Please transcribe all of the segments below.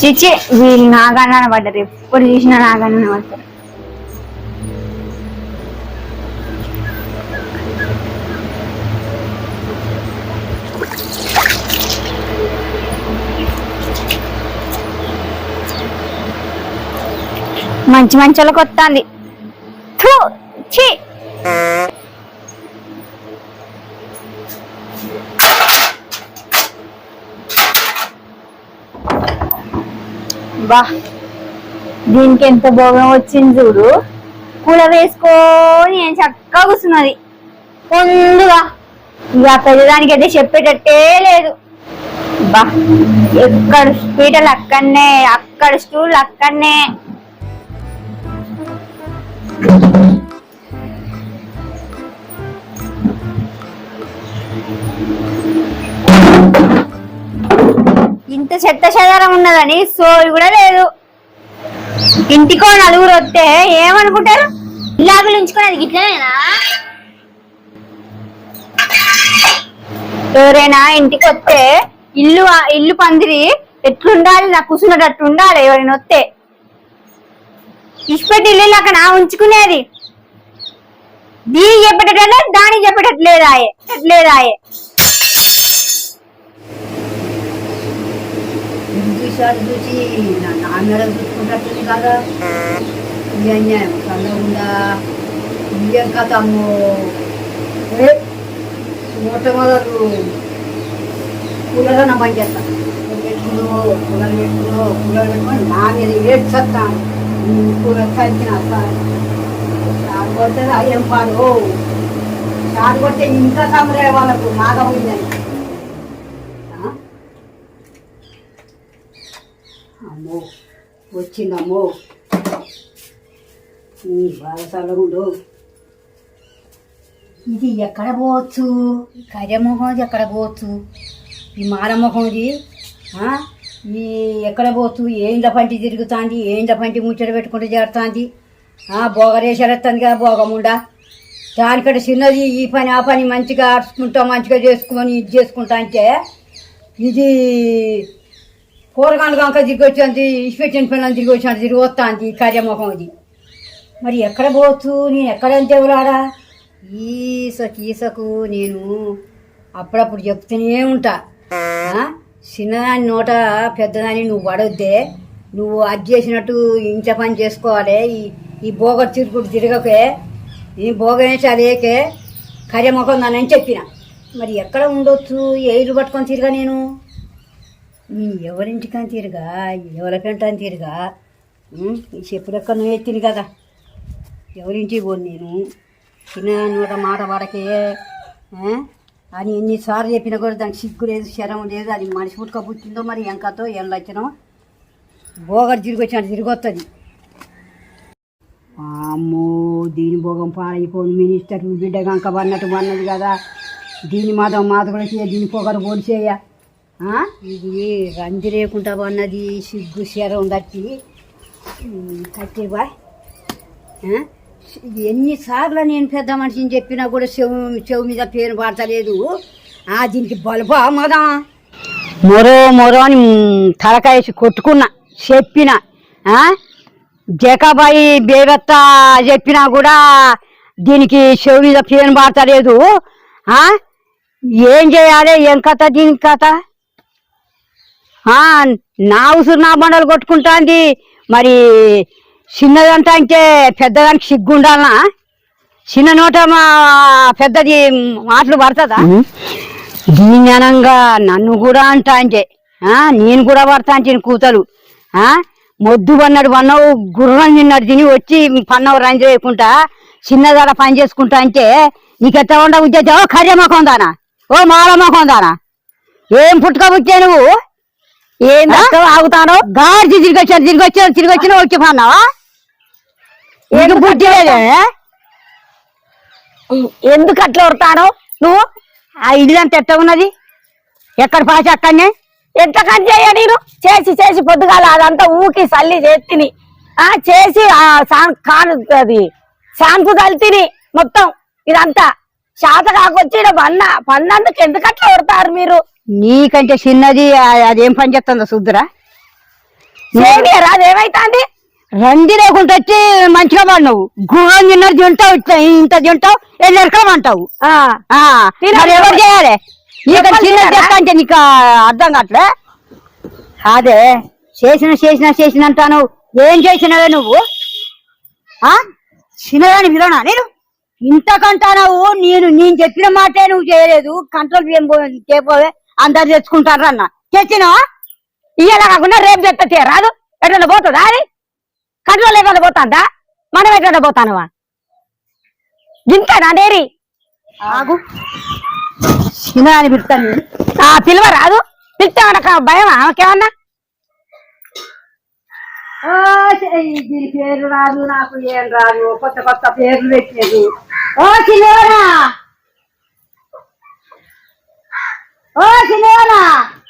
చిచి వీళ్ళు నాగన్న పడ్డారు. ఎప్పుడు చూసినా నాగన్న పడతారు మంచి మంచి వాళ్ళకి వస్తుంది. థూ, అబ్బా దీనికి ఎంత భోగం వచ్చింది చూడు. కూల వేసుకొని నేను చక్కగా కూర్చున్నది. ముందుగా ఇక పెద్దదానికి అయితే చెప్పేటట్టే లేదు. బా ఎక్కడ పీటలు అక్కడనే అక్కడ స్టూల్ అక్కడనే. ఇంత చెత్త చెదారం ఉన్నదని సోయి కూడా లేదు. ఇంటికో నలుగురు వస్తే ఏమనుకుంటారు? ఇలాగులు ఉంచుకునేది గిట్లనేనా? ఎవరైనా ఇంటికి వస్తే ఇల్లు ఇల్లు పందిరి ఎట్లుండాలి నాకు కూర్చున్నట్టు ఉండాలి ఎవరైనా వస్తే. ఇష్టపెట్టి ఇల్లు అక్కడ ఉంచుకునేది. దీనికి చెప్పేటట్లే దానికి చెప్పేటట్లేదాయే లేదాయే. చూసాడు చూసి నా నాన్నడ చూసుకుంటుంది కదా? ఇది అన్యాయం చల్లకుండా ఇదేం కథ అమ్మో. ఏ, మొట్టమొదలు కూలర్ పని చేస్తాను పెట్టుకును కూలర్ పెట్టుకును కూలర్ పెట్టుకొని నా మీద ఏడ్చేస్తాను కూలర్ కలిసిన సార్. కొడితే అయ్యం పాడు. సార్ కొడితే ఇంకా సమరే వాళ్ళకు నాగపోయిందని అమ్మో వచ్చిందమ్మో ఈ బాలసాల ఉండు ఇది ఎక్కడ పోవచ్చు? కర్యముఖం ఇది ఎక్కడ పోవచ్చు? ఈ మారముఖం ఇది ఈ ఎక్కడ పోవచ్చు? ఏండ్ల పంటి తిరుగుతుంది? ఏండ్ల పంటి ముచ్చట పెట్టుకుంటూ చేరుతాంది? బోగరేసరెత్తాంది కదా బోగముండా దానికంటే చిన్నది ఈ పని ఆ పని మంచిగా ఆడుచుకుంటా మంచిగా చేసుకొని ఇది చేసుకుంటా అంటే ఇది కూరగాయలు కనుక తిరిగి వచ్చాను ఇన్స్పెక్షన్ పిల్లలు తిరిగి వచ్చాను తిరిగి వస్తాంది కార్యముఖం ఇది. మరి ఎక్కడ పోవచ్చు? నేను ఎక్కడ అంతే ఎవరాడా ఈసకు ఈసకు నేను అప్పుడప్పుడు చెప్తూనే ఉంటా. చిన్నదాని నోట పెద్దదాని నువ్వు పడొద్దే. నువ్వు అది చేసినట్టు ఇంత పని చేసుకోవాలి. ఈ ఈ బోగ తిరుగుడు తిరగకే. ఈ బోగనే అదేకే కర్యముఖం దానని చెప్పిన. మరి ఎక్కడ ఉండొచ్చు? ఏ ఇల్లు పట్టుకొని తిరగా నేను? ఎవరింటికని తిరగా ఎవరికంటాను తిరగా. ఉం? ఈ చెప్పులెక్క నువ్వు ఎత్తిని కదా. ఎవరింటికి పోను నేను? చిన్న నూట మాట వాడకే అని ఎన్నిసార్లు చెప్పినా కూడా దానికి సిగ్గు లేదు శరం లేదు. అది మనిషి పుట్టుక పుట్టిందో మరి ఎంకతో ఏం లక్షణం? బోగర్ తిరిగి వచ్చినట్టు తిరిగి వస్తుంది అమ్మో దీని భోగం పాడైపోను. మినిస్టర్ బిడ్డ గంక పడినట్టు పడినది కదా. దీని మాధవ చేయ దీని పొగరు పోలిసేయ ఇది రంది లేకుండా ఉన్నది సిగ్గు శరం కట్టి. కట్టివా బాయ్ ఇది ఎన్నిసార్లు నేను పెద్ద మనిషిని చెప్పినా కూడా చెవు చెవు మీద పేరు పడతలేదు. ఆ దీనికి బలుపా మదా. మొరో మొరో అని తలకాయేసి కొట్టుకున్నా చెప్పిన. జకాబాయి బేవత్త చెప్పినా కూడా దీనికి చెవు మీద పేరు పడతలేదు. ఏం చేయాలి? ఏం కథ దీని కథ? నా ఉసురు నా బండలు కొట్టుకుంటాంది. మరి చిన్నదంతా అంటే పెద్దదానికి సిగ్గు ఉండాలనా చిన్న నోట మా పెద్దది మాటలు పడుతుందా? దీని అనంగా నన్ను కూడా అంటా అంటే నేను కూడా పడతా అంటే కూతలు మొద్దు పన్నాడు పన్నావు గుర్రం తిన్నాడు తిని వచ్చి పన్నవు రంజు వేయకుండా చిన్నదాడ పని చేసుకుంటా అంటే నీకెట్లా ఉండ ఉద్యోగం ఓ కర్యమ్మకం దానా ఓ మాలమ్మకం దానా ఏం పుట్టుక పుట్టే నువ్వు? ఏం ఆగుతాను? గాడి తిరిగి వచ్చాను తిరిగి వచ్చాను తిరిగి వచ్చిన వచ్చి పన్నావా ఏం పుట్టేదే ఎందుకు అట్లా వస్తాను నువ్వు? ఆ ఇల్లు అంత ఎట్ట ఉన్నది? ఎక్కడ పాచ అక్కడనే? ఎంత కట్ చేయ నేను? చేసి చేసి పొద్దుగాల అదంతా ఊకి సల్లి చేతిని. ఆ చేసి కాను అది షాంపూ కలితిని మొత్తం ఇదంతా. శాత కాకొచ్చి పన్న పన్నందుకు ఎందుకు అట్లా కొడతారు మీరు. నీకంటే చిన్నది అదేం పని చేస్తుందో శుద్ధరా సేమియా రాదు ఏమైతాంది? రంది లేకుండా వచ్చి మంచిగా పడినావు గుర్రం తిన్నారు తింటావు ఇట్లా ఇంత తింటావు వెళ్ళి ఎరకమంటావు ఆ, ఆ, మరి ఎవరు చేయాలి? చెత్త అంటే నీకు అర్థం కావట్లే? అదే చేసిన చేసిన చేసిన అంటాను. ఏం చేసినవే నువ్వు? ఆ? చిన్నదాని విలోనా నేను? ఇంతకంటావు నేను నేను చెప్పిన మాటే నువ్వు చేయలేదు. కంట్రోల్ చేయబోవే అందరు తెచ్చుకుంటారు అన్న. తెచ్చినావా? ఇయ్యాల కాకుండా రేపు చెప్తే రాదు. ఎట్లా పోతుందా అది కంట్రోల్ లేకుండా పోతాందా? మనం ఎట్లా పోతానవా? ఇంతనా డేరీ? ఆగు. అని పిలుస్తాను ఆ పిలువ రాదు. పిలిస్తే భయం ఆమెకేమన్నా? దీని పేరు రాదు నాకు ఏం రాదు. కొత్త కొత్త పేర్లు పెట్టలేదు ఓ చిన్నవనా ఓ చిన్నవనా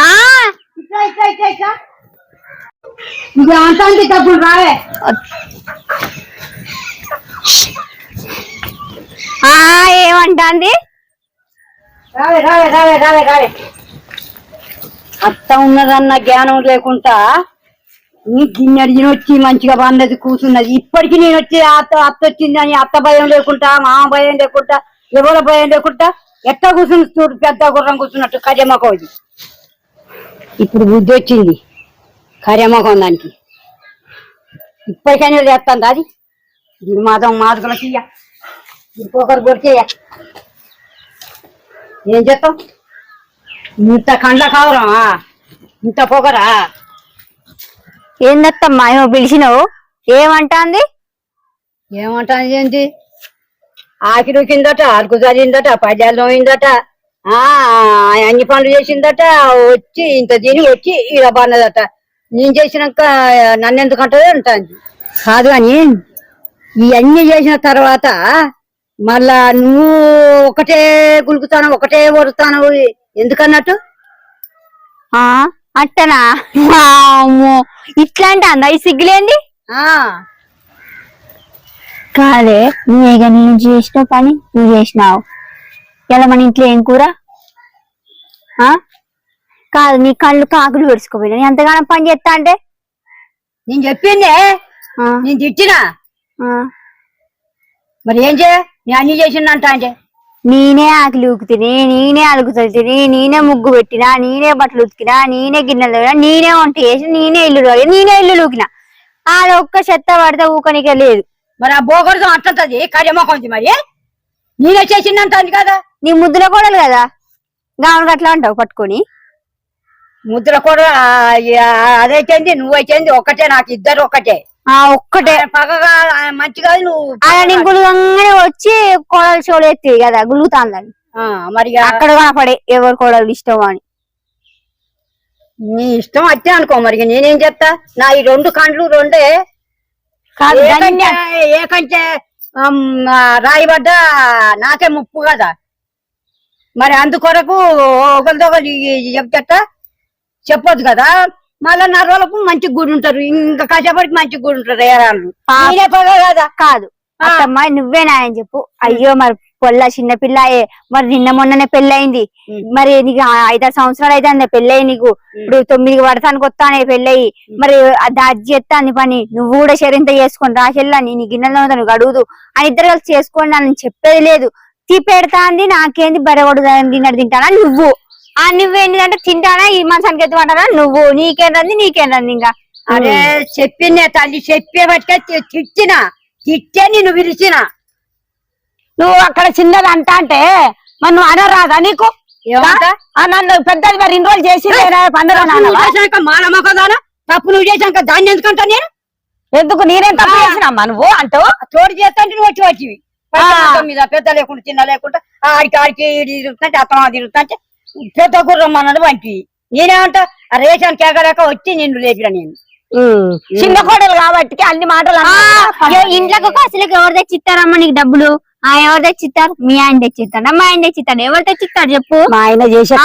ఆ, ఇట్లా ఇట్లా ఇట్లా ఇట్లా. డబ్బులు రావే. ఏమంటాంది? రావే రావే రావే రావే రావే. అత్త ఉన్నదన్న జ్ఞానం లేకుండా నీ గిన్నెడు వచ్చి మంచిగా బాగున్నది కూర్చున్నది ఇప్పటికి నేను వచ్చి అత్త అత్త వచ్చిందని అత్త భయం లేకుండా మామ భయం లేకుండా ఎవరి భయం లేకుండా ఎట్ట కూర్చుని చూడు పెద్ద గుర్రం కూర్చున్నట్టు కర్యమ్మకం ఇప్పుడు బుద్ధి వచ్చింది. కర్యమ్మకం దానికి. ఇప్పటికైనా చేస్తాను అది? దీని మాత్రం మాదుకులకి ఇయ్య ఇంకొకరు కొరికేయ ఏం చేస్తాం? ఇంత కండ్ల కావరా ఇంత పొగరా? ఏందత్తమ్మా ఏమో పిలిచినావు? ఏమంటాంది? ఏమంటాను ఏంటి? ఆకిరు కిందట అరకు చదివిందట పద్యాలు అయిందట ఆ అన్ని పనులు చేసిందట వచ్చి ఇంత తిని వచ్చి ఇలా పన్నదట నేను చేసినాక నన్ను ఎందుకు అంటది. అంటాను కాదు అని ఇవన్నీ చేసిన తర్వాత మళ్ళా నువ్వు ఒకటే గులుకుతాను ఒకటే వరుతాను ఎందుకన్నట్టు? అట్టనా అమ్మో ఇట్లాంటి అందా ఈ సిగ్గులేంది? ఆ. కాదే నువ్వు ఇక నేను చేసిన పని నువ్వు చేసినావు. ఇలా మన ఇంట్లో ఏం కూర? ఆ? కాదు నీ కళ్ళు కాకులు పెడుచుకోపోయినా. ఎంతగానో పని చేస్తా అంటే? నేను చెప్పిందే. నేను తిట్టినా. ఆ. మరి ఏం చేయ నేను అన్ని చేసిందంట అంటే? నేనే ఆకలి ఊకుతిని నేనే అలుగుతుంది తిని నేనే ముగ్గు పెట్టినా నేనే బట్టలు ఉతికినా నేనే గిన్నెలు తోమినా, నేనే వంట చేసి నేనే ఇల్లు తోలి నేనే ఇల్లు లూకినా ఆడ ఒక్క చెత్త పడితే ఊకనికే లేదు. మరి ఆ బోగొడదాం అట్లంటది? కార్యమోకంది మరి. నేనే చేసిందంట కదా. నీ ముద్దుల కోడలు కదా. గావును అట్లా అంటావు పట్టుకొని. ముద్ర కూడా అదైతేంది నువ్వైతేంది ఒక్కటే నాకు ఇద్దరు ఒక్కటే. ఆ ఒక్కటే. పక్కగా ఆ, మంచిగా నువ్వు ఆయన నీ గులుగంగానే వచ్చి కోడలు షోలు ఎత్తి కదా గులుగుతాందని. మరి అక్కడ కనపడే ఎవరు కోడలు ఇష్టం అని. నీ ఇష్టం అట్టే అనుకో మరి నేనేం చెప్తా నా ఈ రెండు కండ్లు రెండే. కాదు ఏ కంటే రాయిబడ్డ నాకే ముప్పు కదా. మరి అందుకొరకు ఒకరితో ఒకరు చెప్తట చెప్పొద్దు కదా. మళ్ళా నా రోజులకు మంచి గుడి ఉంటారు ఇంకా కష్టపడికి మంచి గుడి ఉంటారు ఏరాళ్ళు కదా. కాదు. అత్తమ్మ నువ్వే నాయని చెప్పు. అయ్యో మరి పొల్ల చిన్న పిల్లయే మరి నిన్న మొన్ననే పెళ్ళయింది. మరి నీకు ఐదారు సంవత్సరాలు అయితే పెళ్ళయి నీకు. ఇప్పుడు తొమ్మిది పడతానికి వస్తానే పెళ్ళయి. మరి అది చేస్తాను పని. నువ్వు కూడా శరింత చేసుకొని రా చెల్లని నీ గిన్నెలో నువ్వు గడుగుదు అని ఇద్దరు కలిసి చేసుకోండి అని చెప్పేది లేదు. తీ పెడతాంది నాకేంది బరగొడు తిన్నట్టు తింటానా నువ్వు? ఆ నువ్వేంటిదంటే తింటానా? ఈ మనసానికి ఎత్తుమంటానా నువ్వు నీకేంటంది నీకేంటంది ఇంకా? అరే చెప్పిందే తల్లి చెప్పే బట్టే తిట్టిన. తిట్టే నిన్ను పిలిచిన నువ్వు అక్కడ చిన్నది అంట అంటే మరి నువ్వు అనరాదా నీకు? నన్ను పెద్దది మరి ఇన్ని రోజులు చేసి పండుగ తప్పు నువ్వు తప్పు చేశాక దాన్ని ఎందుకంటా నేను? ఎందుకు? నేనేం తప్పు. చేసినమ్మా నువ్వు అంటావు తోడు చేస్తా నువ్వు వచ్చి వచ్చివి మీద పెద్ద లేకుండా చిన్న లేకుండా ఆడికి ఆడికి ఈడి తిరుగుతుంటే అత్తమా తిరుగుతుంటే పెద్ద గుర్రం అన్నది వంటి నేనేమంటా ఆ రేషన్ కేకలేక వచ్చి నిన్ను లేపిన నేను. చిన్న కోడలు కాబట్టి అన్ని మాటలు ఇంట్లోకి ఒక అసలు ఎవరు తెచ్చిస్తారమ్మా నీకు డబ్బులు? ఆ ఎవరు తెచ్చిస్తారు? మీ ఆయన తెచ్చిస్తాడా. మా ఆయన తెచ్చిస్తాడు. ఎవరు తెచ్చిస్తాడు చెప్పు? మా ఆయన చేసే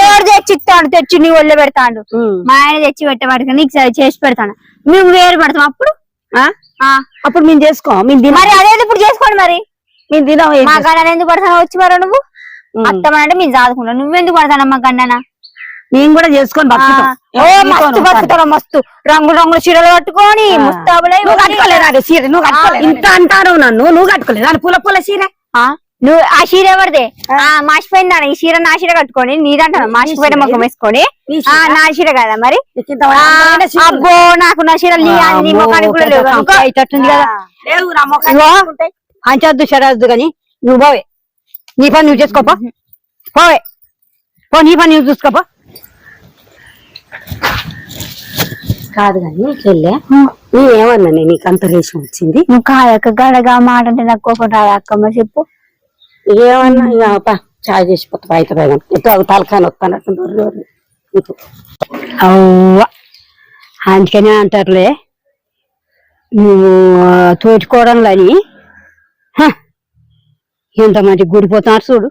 ఎవరు తెచ్చిస్తాడు? తెచ్చి నీ ఒళ్ళో పెడతాడు. మా ఆయన తెచ్చి పెట్టేవాడికి నీకు చేసి పెడతాను. మేము వేరు పెడతాం. అప్పుడు? ఆ? ఆ, అప్పుడు మేము చేసుకో. మేము మరి అదేది ఇప్పుడు చేసుకోండి మరి? మేము తినం మా ఎందుకు పడతాను వచ్చి మరో నువ్వు? ఉమ్. అత్తమనంటే మేము చదువుకుంటాం నువ్వెందుకు పడతానమ్మా గండన? మేము కూడా చేసుకొని మస్తు మస్తు. రంగు రంగుల చీరలు కట్టుకొని. ముస్తాబులై కట్టుకోలేదా చీర నువ్వు కట్టుకోలేదు ఇంత అంటారు నన్ను నువ్వు కట్టుకోలేదు అని పూల పూల చీర. ఆ, నువ్వు ఆ చీర ఎవరిదే? ఆ. మాసిపోయిందా ఈ చీర నా చీర కట్టుకొని నీదంటాను మాసిపోయిన ముఖం వేసుకొని. ఆ చీర? నా చీర కదా మరి? చీర? అబ్బో నాకు నా ముఖానికి కూడా లేవు. కదా. అంచొద్దు కానీ నువ్వు పోవే. నీ పని నువ్వు చేసుకోపో. పోవే. పో నీ పని నువ్వు చూసుకోపో. కాదు కానీ చెల్లె నేనేమన్నా నీకు అంత రేషం వచ్చింది? నువ్వు కాయక గడగా మాట అంటే నాకు రాదా అక్కమ్మ చెప్పు. ఏమన్నా ఇక చాయ్ చేసి పోతా బయట పోయినా ఇటు తలకాని వస్తానట్టు అవ్వ. అందుకనే అంటారులే నువ్వు తోచుకోవడంలో అని ఎంత మంచి గుడిపోతున్నారు చూడు.